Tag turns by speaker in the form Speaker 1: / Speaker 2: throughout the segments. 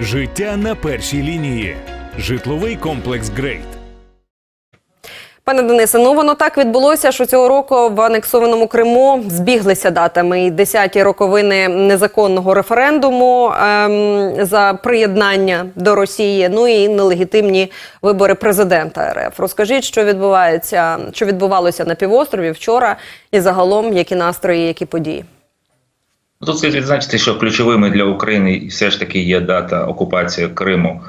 Speaker 1: Життя на першій лінії. Житловий комплекс Грейт.
Speaker 2: Пане Денисе, ну воно так відбулося, що цього року в анексованому Криму збіглися датами і десяті роковини незаконного референдуму ем, за приєднання до Росії. Ну і нелегітимні вибори президента РФ. Розкажіть, що відбувається, що відбувалося на півострові вчора, і загалом які настрої, які події.
Speaker 3: Тут слід відзначити, що ключовими для України все ж таки є дата окупації Криму,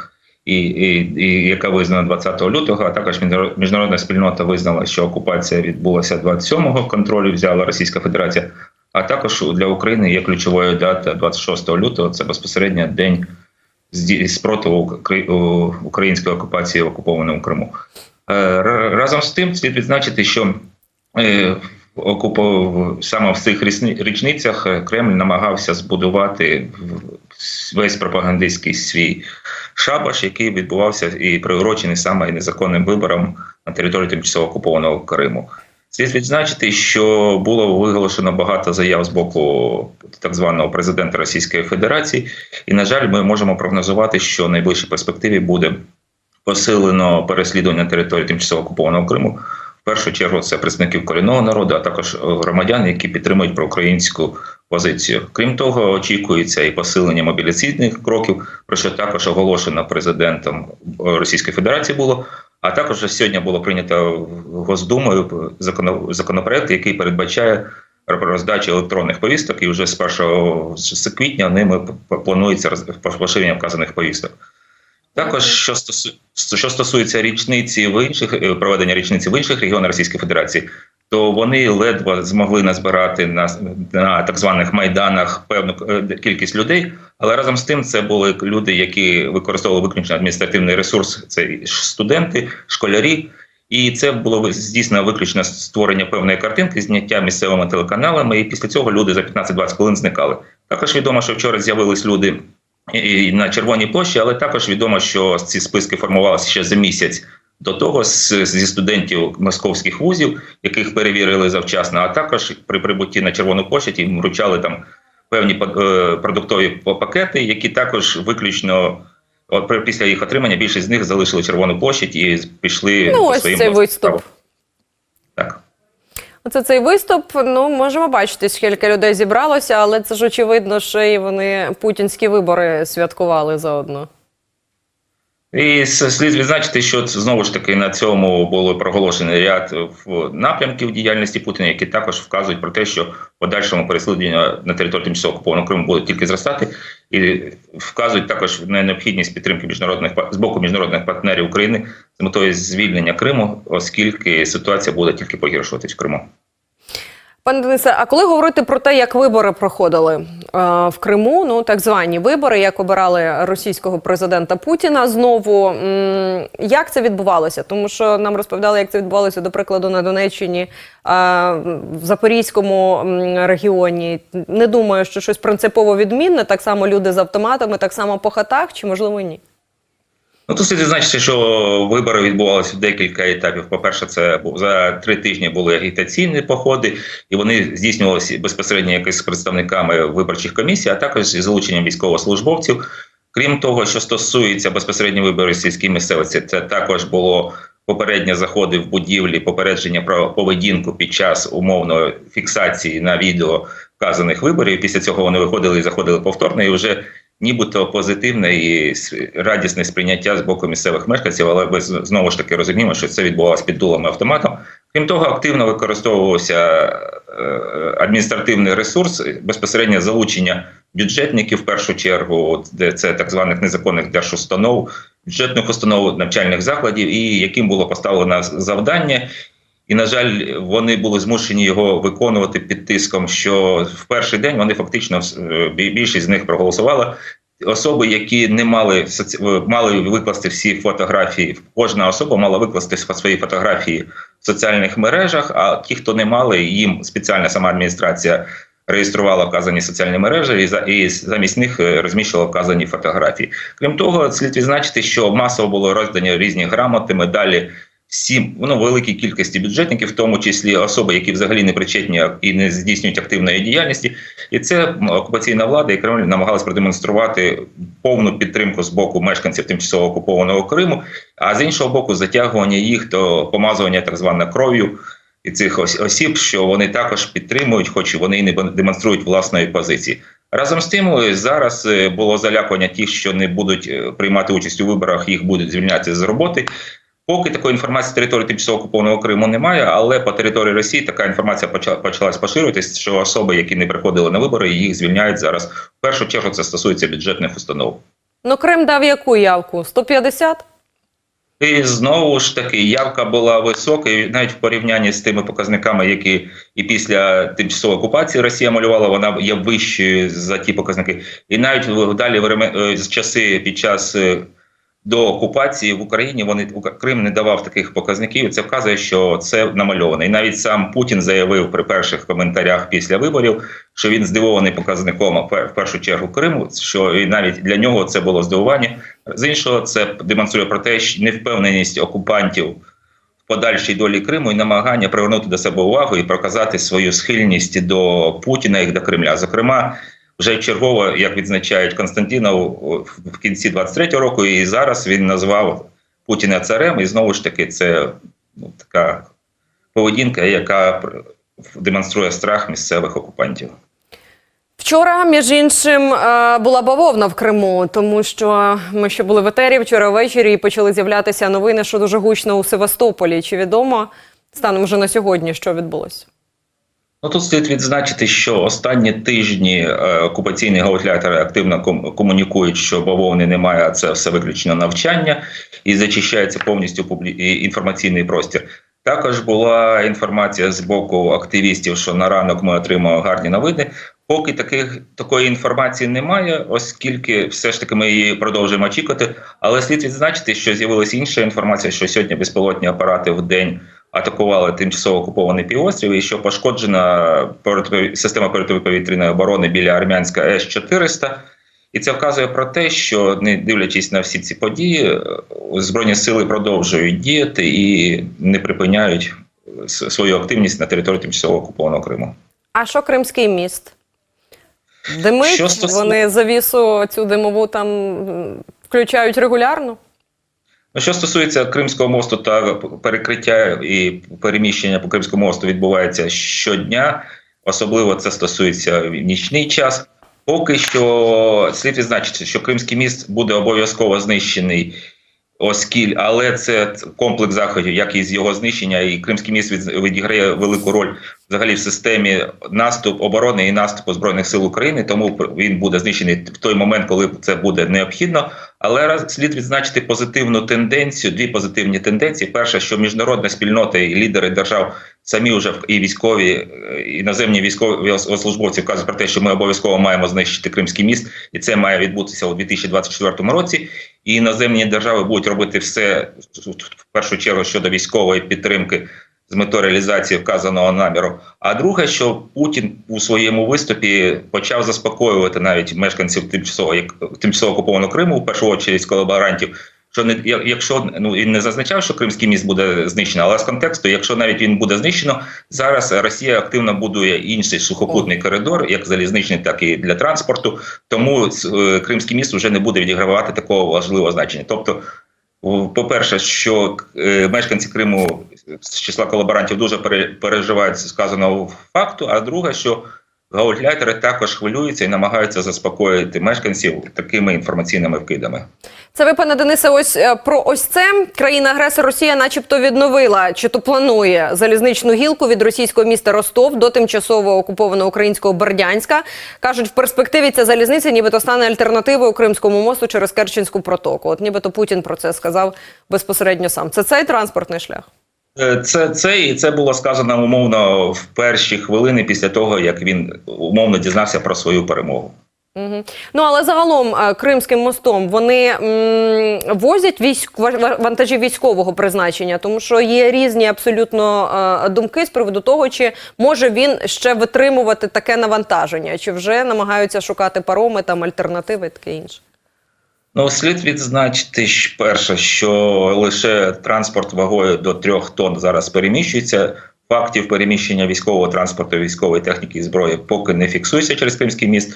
Speaker 3: і, і, і яка визнана 20 лютого. А також міжнарод- міжнародна спільнота визнала, що окупація відбулася 27-го, контролю взяла Російська Федерація. А також для України є ключовою дата 26 лютого. Це безпосередньо день спротиву української окупації в окупованому Криму. Е, Разом з тим слід відзначити, що е. Саме в цих річницях е, Кремль намагався збудувати весь пропагандистський свій шабаш, який відбувався і приурочений саме незаконним виборам на території тимчасово окупованого Криму. Слід відзначити, що було виголошено багато заяв з боку так званого президента Російської Федерації, і на жаль, ми можемо прогнозувати, що в найближчій перспективі буде посилено переслідування території тимчасово окупованого Криму. Першу чергу це представників корінного народу, а також громадян, які підтримують проукраїнську позицію. Крім того, очікується і посилення мобіляційних кроків, про що також оголошено президентом Російської Федерації було. А також сьогодні було прийнято Госдумою законопроект, який передбачає роздачу електронних повісток, і вже з 1 з квітня ними планується поширення вказаних повісток. Також що стосу, що стосується річниці в інших е, проведення річниці в інших регіонах Російської Федерації, то вони ледве змогли назбирати на, на так званих майданах певну е, кількість людей. Але разом з тим це були люди, які використовували виключно адміністративний ресурс. Це студенти, школярі. І це було здійснено виключно створення певної картинки, зняття місцевими телеканалами. І після цього люди за 15-20 хвилин зникали. Також відомо, що вчора з'явились люди і на Червоній площі, але також відомо, що ці списки формувалися ще за місяць до того з- зі студентів московських вузів, яких перевірили завчасно. А також при прибутті на Червону площадь їм вручали там певні е, продуктові пакети, які також виключно. От після їх отримання більшість з них залишили Червону площадь і пішли
Speaker 2: Ну
Speaker 3: по
Speaker 2: ось цей виступ. Оце цей виступ. Ну можемо бачити, скільки людей зібралося, але це ж очевидно, що і вони путінські вибори святкували заодно.
Speaker 3: І слід відзначити, що знову ж таки на цьому було проголошений ряд в- напрямків діяльності Путіна, які також вказують про те, що подальшому переслідування на території тимчасово окупованого Криму буде тільки зростати, і вказують також на необхідність підтримки міжнародних з боку міжнародних партнерів України з метою звільнення Криму, оскільки ситуація буде тільки погіршуватись в Криму.
Speaker 2: Пане Денисе, а коли говорити про те, як вибори проходили е, в Криму, ну так звані вибори, як обирали російського президента Путіна знову, як це відбувалося? Тому що нам розповідали, як це відбувалося, до прикладу, на Донеччині, е, в Запорізькому регіоні. Не думаю, що щось принципово відмінне. Так само люди з автоматами, так само по хатах, чи можливо ні?
Speaker 3: Ну, тут слід відзначити, що вибори відбувалися в декілька етапів. По-перше, це за три тижні були агітаційні походи, і вони здійснювалися безпосередньо якось з представниками виборчих комісій, а також зі залученням військовослужбовців. Крім того, що стосується безпосередньо виборів сільській місцевості, це також було попередні заходи в будівлі, попередження про поведінку під час умовної фіксації на відео вказаних виборів. Після цього вони виходили і заходили повторно, і вже нібито позитивне і радісне сприйняття з боку місцевих мешканців, але ми знову ж таки розуміємо, що це відбувалося під дулом автоматом. Крім того, активно використовувався е, адміністративний ресурс, безпосередньо залучення бюджетників в першу чергу, де це так званих незаконних держустанов, бюджетних установ, навчальних закладів, і яким було поставлено завдання. І, на жаль, вони були змушені його виконувати під тиском, що в перший день вони фактично е, більшість з них проголосувала. Особи, які не мали мали викласти всі фотографії, кожна особа мала викласти свої фотографії в соціальних мережах. А ті, хто не мали, їм спеціальна сама адміністрація реєструвала вказані соціальні мережі і замість них е, розміщувала вказані фотографії. Крім того, слід відзначити, що масово було роздані різні грамоти, медалі всім ну, великій кількості бюджетників, в тому числі особи, які взагалі не причетні і не здійснюють активної діяльності. І це окупаційна влада і Кремль намагалась продемонструвати повну підтримку з боку мешканців тимчасово окупованого Криму, а з іншого боку, затягування їх до помазування так званою кров'ю і цих ос- осіб, що вони також підтримують, хоч вони і не демонструють власної позиції. Разом з тим, е, зараз е, було залякування тих, що не будуть е, приймати участь у виборах, їх будуть звільняти з роботи. Поки такої інформації з території тимчасово окупованого Криму немає, але по території Росії така інформація почала почалась поширюватись, що особи, які не приходили на вибори, їх звільняють зараз. В першу чергу це стосується бюджетних установ.
Speaker 2: Ну, Крим дав яку явку? 150?
Speaker 3: І знову ж таки, явка була високою, навіть в порівнянні з тими показниками, які і після тимчасової окупації Росія малювала, вона є вищою за ті показники. І навіть далі е, з часи під час е, до окупації в Україні вони Крим не давав таких показників. Це вказує, що це намальовано. І навіть сам Путін заявив при перших коментарях після виборів, що він здивований показником в першу чергу Криму. Що і навіть для нього це було здивування. З іншого, це демонструє про те, що невпевненість окупантів в подальшій долі Криму і намагання привернути до себе увагу і показати свою схильність до Путіна і до Кремля. Зокрема, вже чергово, як відзначають Константінов в кінці 23-го року, і зараз він назвав Путіна царем, і знову ж таки, це ну, така поведінка, яка демонструє страх місцевих окупантів.
Speaker 2: Вчора, між іншим, е, була бавовна в Криму, тому що ми ще були в етері вчора ввечері і почали з'являтися новини, що дуже гучно у Севастополі. Чи відомо станом вже на сьогодні, що відбулося?
Speaker 3: Ну тут слід відзначити, що останні тижні е, окупаційні гауляйтери активно комунікують, що бавовни немає, а це все виключно навчання, і зачищається повністю інформаційний простір. Також була інформація з боку активістів, що на ранок ми отримали гарні новини. Поки таких такої інформації немає, оскільки все ж таки ми її продовжуємо очікувати. Але слід відзначити, що з'явилася інша інформація, що сьогодні безпілотні апарати в день атакували тимчасово окупований півострів, і що пошкоджена система протиповітряної оборони біля армянська С-400. І це вказує про те, що не дивлячись на всі ці події, е, збройні сили продовжують діяти і не припиняють свою активність на території тимчасово окупованого Криму.
Speaker 2: А що Кримський міст? Димить,
Speaker 3: Що стосу-
Speaker 2: вони завісу цю димову там включають регулярно.
Speaker 3: Ну, що стосується Кримського мосту, та перекриття і переміщення по Кримському мосту відбувається щодня. Особливо це стосується в нічний час. Поки що слід відзначити, що Кримський міст буде обов'язково знищений, оскіль, але це комплекс заходів, як і з його знищення, і Кримський міст відіграє велику роль взагалі в системі наступ оборони і наступу збройних сил України. Тому він буде знищений в той момент, коли це буде необхідно. Але раз слід відзначити позитивну тенденцію, дві позитивні тенденції. Перша, що міжнародна спільнота і лідери держав самі вже і військові, е, іноземні військові службовці вказують про те, що ми обов'язково маємо знищити Кримський міст, і це має відбутися у 2024 році. І іноземні держави будуть робити все в першу чергу щодо військової підтримки з метою реалізації вказаного наміру. А друге, що Путін у своєму виступі почав заспокоювати навіть мешканців тимчасово як тимчасово окупованого Криму, в першу чергу колаборантів. Що не як- якщо ну він не зазначав, що Кримський міст буде знищено, але з контексту, якщо навіть він буде знищено, зараз Росія активно будує інший сухопутний коридор, як залізничний, так і для транспорту. Тому е, Кримський міст вже не буде відігравати такого важливого значення. Тобто, по-перше, що е, мешканці Криму з числа колаборантів дуже пере- переживають сказаного факту. А друге, що гаультлайтери також хвилюються і намагаються заспокоїти мешканців такими інформаційними вкидами.
Speaker 2: Це ви, пане Денисе, ось е, про ось це країна-агресор Росія, начебто, відновила чи то планує залізничну гілку від російського міста Ростов до тимчасово окупованого українського Бердянська. кажуть, в перспективі ця залізниця, нібито стане альтернативою Кримському мосту через Керченську протоку. От нібито Путін про це сказав безпосередньо сам. Це цей транспортний шлях.
Speaker 3: Е, Це, це і це було сказано умовно в перші хвилини після того, як він умовно дізнався про свою перемогу.
Speaker 2: Угу. Ну але загалом е, Кримським мостом вони м, возять військ ва- ва- вантажі військового призначення, тому що є різні абсолютно е, думки з приводу того, чи може він ще витримувати таке навантаження, чи вже намагаються шукати пароми там альтернативи, таке інше.
Speaker 3: Ну, слід відзначити перше, що лише транспорт вагою до трьох тонн зараз переміщується. Фактів переміщення військового транспорту, військової техніки і зброї поки не фіксується через Кримський міст.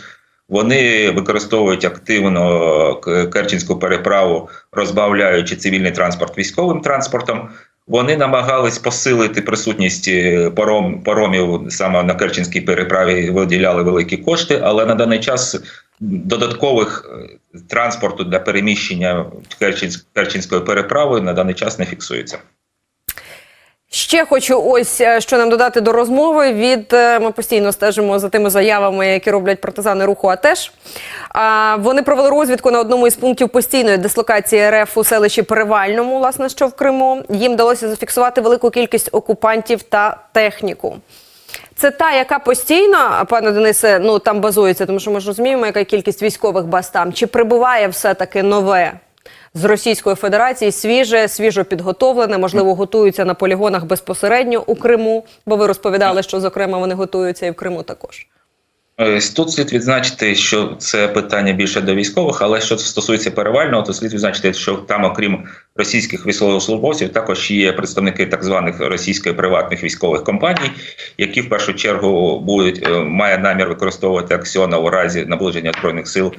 Speaker 3: Вони використовують активно К- Керченську переправу, розбавляючи цивільний транспорт військовим транспортом. Вони намагались посилити присутність е, паром, паромів саме на Керченській переправі, виділяли великі кошти, але на даний час додаткових е, транспорту для переміщення Керченськ- Керченською переправою на даний час не фіксується.
Speaker 2: Ще хочу ось е, що нам додати до розмови. Від е, ми постійно стежимо за тими заявами, які роблять партизани руху. А вони провели розвідку на одному із пунктів постійної дислокації РФ у селищі Перевальному, власне, що в Криму. Їм вдалося зафіксувати велику кількість окупантів та техніку. Це та, яка постійно, пане Денисе, ну там базується, тому що ми ж розуміємо, яка кількість військових баз там. Чи прибуває все-таки нове з Російської Федерації, свіже, свіжо підготовлене, можливо, готуються на полігонах безпосередньо у Криму, бо ви розповідали, що зокрема вони готуються і в Криму також.
Speaker 3: Е, Тут слід відзначити, що це питання більше до військових, але що стосується перевального, то слід відзначити, що там, окрім російських військовослужбовців, також є представники так званих російських приватних військових компаній, які в першу чергу будуть е, має намір використовувати аксіона у разі наближення збройних сил.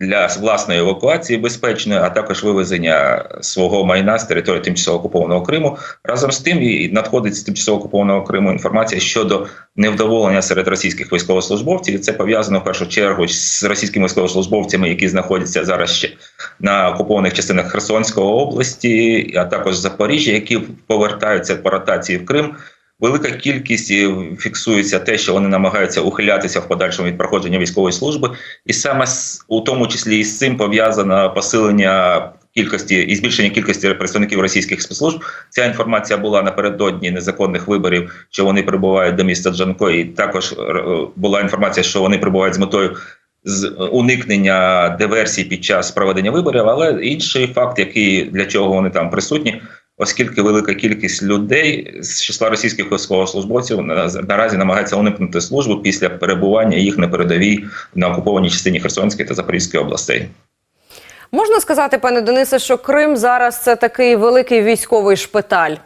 Speaker 3: Для власної евакуації безпечної, а також вивезення свого майна з території тимчасово окупованого Криму. Разом з тим і надходить з тимчасово окупованого Криму інформація щодо невдоволення серед російських військовослужбовців. І це пов'язано в першу чергу з російськими військовослужбовцями, які знаходяться зараз ще на окупованих частинах Херсонської області, а також Запоріжжя, які повертаються по ротації в Крим. Велика кількість фіксується те, що вони намагаються ухилятися в подальшому від проходження військової служби, і саме у тому числі із цим пов'язано посилення кількості і збільшення кількості представників російських спецслужб. Ця інформація була напередодні незаконних виборів, що вони прибувають до міста Джанко. І також е, була інформація, що вони прибувають з метою з уникнення диверсій під час проведення виборів. Але інший факт, який для чого вони там присутні, оскільки велика кількість людей з числа російських військовослужбовців наразі намагається уникнути службу після перебування їх на передовій на окупованій частині Херсонської та Запорізької областей.
Speaker 2: Можна сказати, пане Денисе, що Крим зараз це такий великий військовий шпиталь,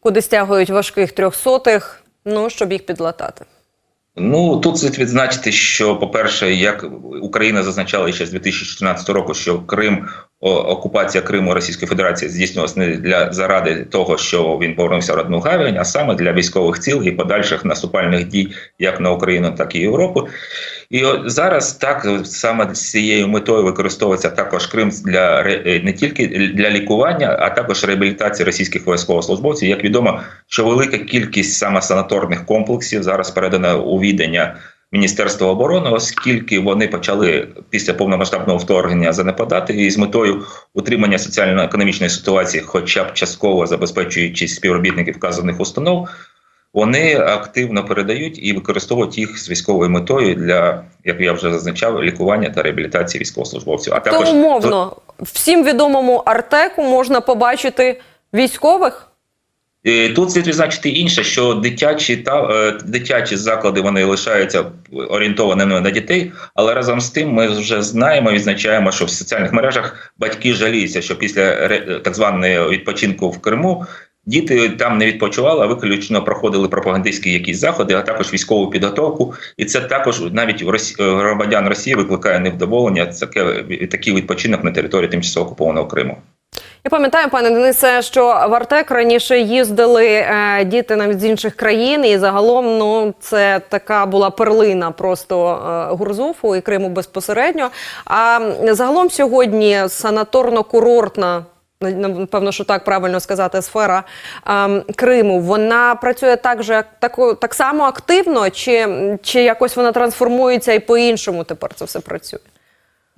Speaker 2: куди стягують важких трьохсотих, ну щоб їх підлатати.
Speaker 3: Ну тут слід відзначити, що по-перше, як Україна зазначала ще з 2014 року, що Крим окупація Криму Російської Федерації здійснювалася не для заради того, що він повернувся в родну гавань, а саме для військових цілей і подальших наступальних дій як на Україну, так і Європу. І от зараз так саме з цією метою використовується також Крим для е, не тільки для лікування, а також реабілітації російських військовослужбовців. Як відомо, що велика кількість саме санаторних комплексів зараз передана у відання Міністерства оборони, оскільки вони почали після повномасштабного вторгнення занепадати і з метою утримання соціально-економічної ситуації, хоча б частково забезпечуючи співробітників вказаних установ. Вони активно передають і використовують їх з військовою метою для, як я вже зазначав, лікування та реабілітації військовослужбовців. А також
Speaker 2: То умовно, всім відомому Артеку можна побачити військових.
Speaker 3: Е, Тут слід відзначити інше, що дитячі та е, дитячі заклади вони лишаються орієнтованими на дітей, але разом з тим ми вже знаємо, відзначаємо, що в соціальних мережах батьки жаліються, що після ре- так званого відпочинку в Криму діти там не відпочивали, а виключно проходили пропагандистські якісь заходи, а також військову підготовку. І це також навіть е, громадян Росії викликає невдоволення. Таке такий відпочинок на території тимчасово окупованого Криму.
Speaker 2: Я пам'ятаю, пане Денисе, що в Артек раніше їздили е, діти навіть з інших країн, і загалом ну це така була перлина просто е, Гурзуфу і Криму безпосередньо. А загалом сьогодні санаторно-курортна. Напевно, що так правильно сказати, сфера ем, Криму. Вона працює так же, так, так само активно, чи, чи якось вона трансформується і по-іншому тепер це все працює?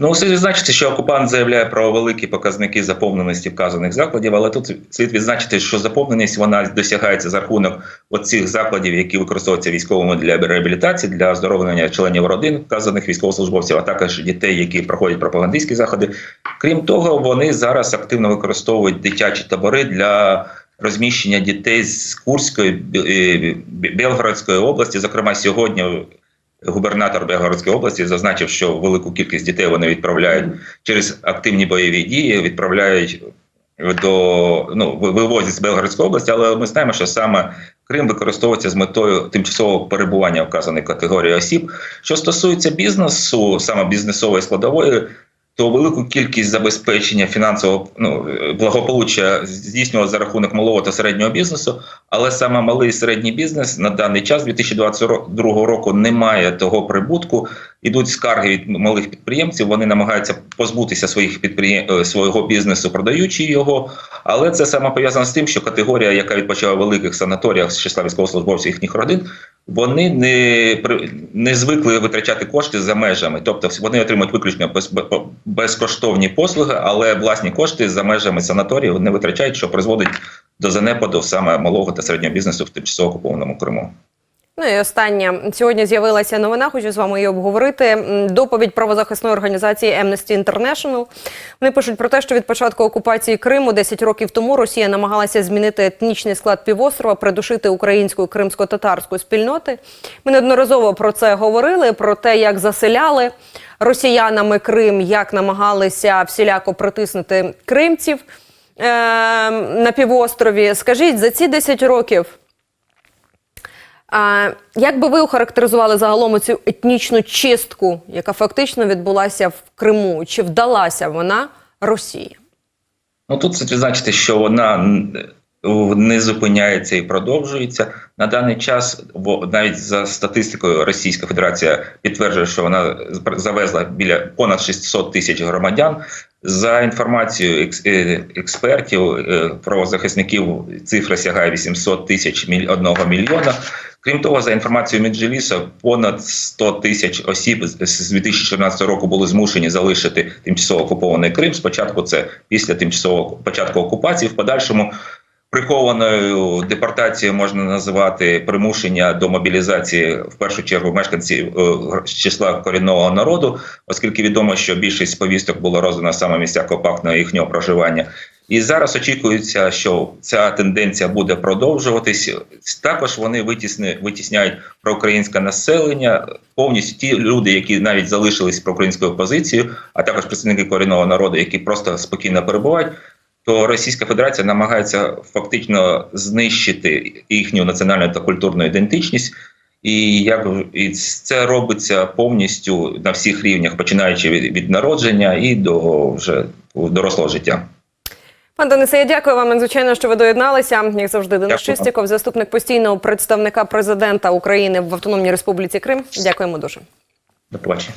Speaker 3: Ну, слід відзначити, що окупант заявляє про великі показники заповненості вказаних закладів, але тут слід відзначити, що заповненість вона досягається за рахунок оцих закладів, які використовуються військовими для реабілітації, для оздоровлення членів родин вказаних військовослужбовців, а також дітей, які проходять пропагандистські заходи. Крім того, вони зараз активно використовують дитячі табори для розміщення дітей з Курської Білгородської області. Зокрема, сьогодні губернатор Белгородської області зазначив, що велику кількість дітей вони відправляють через активні бойові дії, відправляють до ну вивозять з Белгородської області, але ми знаємо, що саме Крим використовується з метою тимчасового перебування вказаної категорії осіб. Що стосується бізнесу, саме бізнесової складової, то велику кількість забезпечення фінансового ну, е, благополуччя здійснювалося за рахунок малого та середнього бізнесу, але саме малий і середній бізнес на даний час 2022 року не має того прибутку. Ідуть скарги від малих підприємців. Вони намагаються позбутися своїх підприєм... е, свого бізнесу, продаючи його. Але це саме пов'язано з тим, що категорія, яка відпочиває в великих санаторіях з числа військовослужбовців їхніх родин, вони не не звикли витрачати кошти за межами. Тобто вони отримують виключно безкоштовні послуги, але власні кошти за межами санаторію не витрачають, що призводить до занепаду саме малого та середнього бізнесу в тимчасово окупованому Криму.
Speaker 2: Ну і останнє сьогодні з'явилася новина. Хочу з вами її обговорити. Доповідь правозахисної організації Amnesty International. Вони пишуть про те, що від початку окупації Криму 10 років тому Росія намагалася змінити етнічний склад півострова, придушити українську кримсько-татарську спільноти. Ми неодноразово про це говорили, про те, як заселяли росіянами Крим, як намагалися всіляко притиснути кримців е- на півострові. Скажіть, за ці 10 років. А, як би ви охарактеризували загалом цю етнічну чистку, яка фактично відбулася в Криму? Чи вдалася вона Росії?
Speaker 3: Ну тут слід відзначити, що вона не зупиняється і продовжується на даний час. Бо навіть за статистикою Російська Федерація підтверджує, що вона завезла біля понад 600 тисяч громадян. За інформацією е, експертів, е, правозахисників, цифра сягає 800 тисяч одного мільйона. Крім того, за інформацією Меджлісу, понад 100 тисяч осіб з- з 2014 року були змушені залишити тимчасово окупований Крим. Спочатку це після тимчасового початку окупації, в подальшому прихованою депортацією можна називати примушення до мобілізації в першу чергу мешканців е, з числа корінного народу, оскільки відомо, що більшість повісток було роздано саме в місцях компактного їхнього проживання. І зараз очікується, що ця тенденція буде продовжуватись. Також вони витісняють проукраїнське населення, повністю ті люди, які навіть залишились проукраїнською позицією, а також представники корінного народу, які просто спокійно перебувають. То Російська Федерація намагається фактично знищити їхню національну та культурну ідентичність, і як і це робиться повністю на всіх рівнях, починаючи від, від народження і до вже дорослого життя.
Speaker 2: Пан Денисе, я дякую вам надзвичайно, що ви доєдналися. Як завжди, Денис
Speaker 3: Дякую.
Speaker 2: Заступник постійного представника президента України в Автономній Республіці Крим. Дякуємо дуже.
Speaker 3: До побачення.